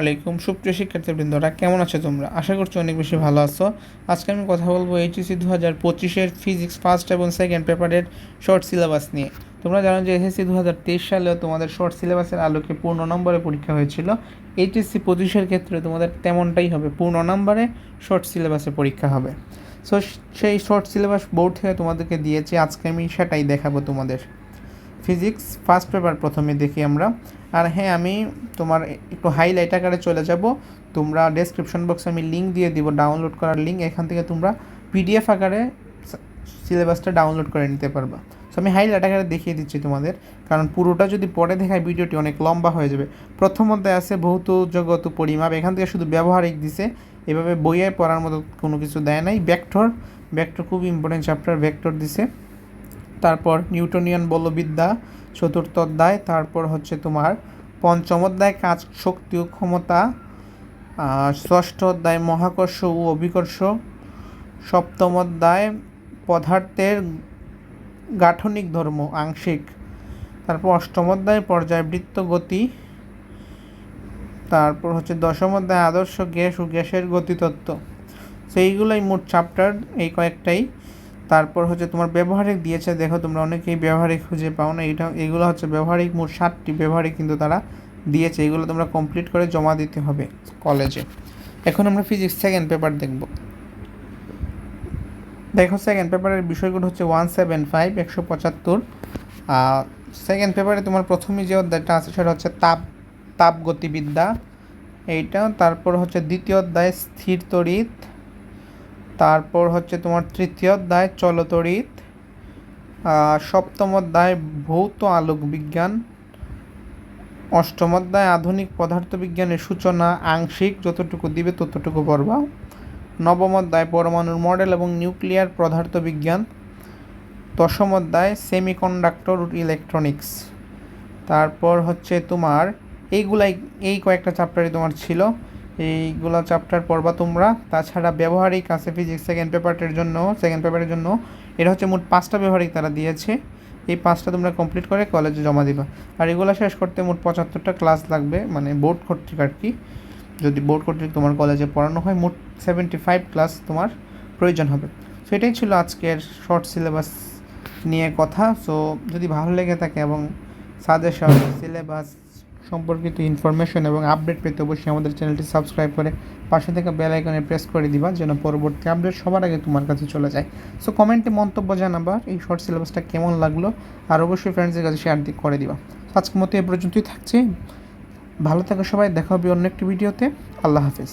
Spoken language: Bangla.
আলাইকুম সুপ্রিয় শিক্ষার্থীবৃন্দরা, কেমন আছো তোমরা? আশা করছি অনেক বেশি ভালো আছো। আজকে আমি কথা বলব এইচএসি দু হাজার পঁচিশের ফিজিক্স ফার্স্ট এবং সেকেন্ড পেপারের শর্ট সিলেবাস নিয়ে। তোমরা জানো যে এসএসসি দু হাজার তেইশ সালেও তোমাদের শর্ট সিলেবাসের আলোকে পূর্ণ নম্বরে পরীক্ষা হয়েছিল। এইচএসসি পঁচিশের ক্ষেত্রে তোমাদের তেমনটাই হবে, পূর্ণ নম্বরে শর্ট সিলেবাসে পরীক্ষা হবে। সো সেই শর্ট সিলেবাস বোর্ড থেকে তোমাদেরকে দিয়েছে, আজকে আমি সেটাই দেখাবো তোমাদের। ফিজিক্স ফার্স্ট পেপার প্রথমে দেখি আমরা। আর হ্যাঁ আমি তোমার একটু হাইলাইট আকারে চলে যাব। তোমরা ডেসক্রিপশন বক্সে আমি লিঙ্ক দিয়ে দিব ডাউনলোড করার লিঙ্ক এখান থেকে তোমরা পিডিএফ আকারে সিলেবাসটা ডাউনলোড করে নিতে পারবা। সো আমি হাইলাইট আকারে দেখিয়ে দিচ্ছি তোমাদের। কারণ পুরোটা যদি পরে দেখায় ভিডিওটি অনেক লম্বা হয়ে যাবে। প্রথম অধ্যায় আছে ভৌত জগত পরিমাপ। এখান থেকে শুধু ব্যবহারিক দিছে। এভাবে বইয়ে পড়ার মতো কোনো কিছু দেয় নাই। ভেক্টর ভেক্টর খুব ইম্পর্টেন্ট চ্যাপ্টার ভেক্টর দিছে। তারপর নিউটনিয়ান বলবিদ্যা চতুর্থ অধ্যায়, তারপর হচ্ছে তোমার পঞ্চম অধ্যায়, কাজ শক্তি ও ক্ষমতা ষষ্ঠ অধ্যায়, মহাকর্ষ ও অভিকর্ষ, সপ্তম অধ্যায়, পদার্থের গাঠনিক ধর্ম, আংশিক, তারপর অষ্টম অধ্যায়, পর্যায়বৃত্ত গতি, তারপর হচ্ছে দশম অধ্যায়, আদর্শ গ্যাস ও গ্যাসের গতিতত্ত্ব। সেইগুলোই মোট চ্যাপ্টার এই কয়েকটাই। তারপর হচ্ছে তোমার ব্যবহারিক দিয়েছে, দেখো তোমরা অনেকেই ব্যবহারিক খুঁজে পাও না এইটা এগুলো হচ্ছে ব্যবহারিক, মোট ষাটটি ব্যবহারিক কিন্তু তারা দিয়েছে, এগুলো তোমরা কমপ্লিট করে জমা দিতে হবে কলেজে এখন আমরা ফিজিক্স সেকেন্ড পেপার দেখব। দেখো সেকেন্ড পেপারের বিষয়গুলো হচ্ছে ওয়ান সেভেন ফাইভ একশো পঁচাত্তর। সেকেন্ড পেপারে তোমার প্রথমে যে অধ্যায়টা আছে সেটা হচ্ছে তাপ তাপ গতিবিদ্যা এইটা, তারপর হচ্ছে দ্বিতীয় অধ্যায় স্থির তড়িৎ তারপর হচ্ছে তোমার তৃতীয় অধ্যায় চলতড়িৎ সপ্তম অধ্যায়, ভৌত আলোক বিজ্ঞান। অষ্টম অধ্যায়, আধুনিক পদার্থবিজ্ঞানের সূচনা, আংশিক, যতটুকু দিবে ততটুকু পড়বা নবম অধ্যায়, পরমাণুর মডেল এবং নিউক্লিয়ার পদার্থবিজ্ঞান। দশম অধ্যায়, সেমিকন্ডাক্টর ইলেকট্রনিক্স। তারপর হচ্ছে তোমার, এইগুলাই, এই কয়েকটা চ্যাপ্টারই তোমার ছিল। এইগুলা চ্যাপ্টার পড়বা তোমরা। তাছাড়া ব্যবহারিক আছে ফিজিক্স সেকেন্ড পেপারটার জন্য সেকেন্ড পেপারের জন্য। এটা হচ্ছে মোট পাঁচটা ব্যবহারিক তারা দিয়েছে। এই পাঁচটা তোমরা কমপ্লিট করে কলেজে জমা দিবা। আর এগুলো শেষ করতে মোট পঁচাত্তরটা ক্লাস লাগবে মানে বোর্ড কর্তৃক আর কি। যদি বোর্ড কর্তৃক তোমার কলেজে পড়ানো হয়, মোট সেভেন্টি ফাইভ ক্লাস তোমার প্রয়োজন হবে। সো এটাই ছিল আজকের শর্ট সিলেবাস নিয়ে কথা। সো যদি ভালো লেগে থাকে এবং সাজেশন সিলেবাস সম্পর্কিত ইনফরমেশন এবং আপডেট পেতে অবশ্যই আমাদের চ্যানেলটি সাবস্ক্রাইব করে পাশে থেকে বেল আইকনে প্রেস করে দিবা যেন পরবর্তী আপডেট সবার আগে তোমার কাছে চলে যায়। সো কমেন্টে মন্তব্য জানাবা, এই শর্ট সিলেবাসটা কেমন লাগল, আর অবশ্যই ফ্রেন্ডসের কাছে শেয়ার করে দিবা। আজকের মতো এ পর্যন্তই থাকছে। ভালো থাকো সবাই, দেখা হবে অন্য একটি ভিডিওতে আল্লাহ হাফিজ।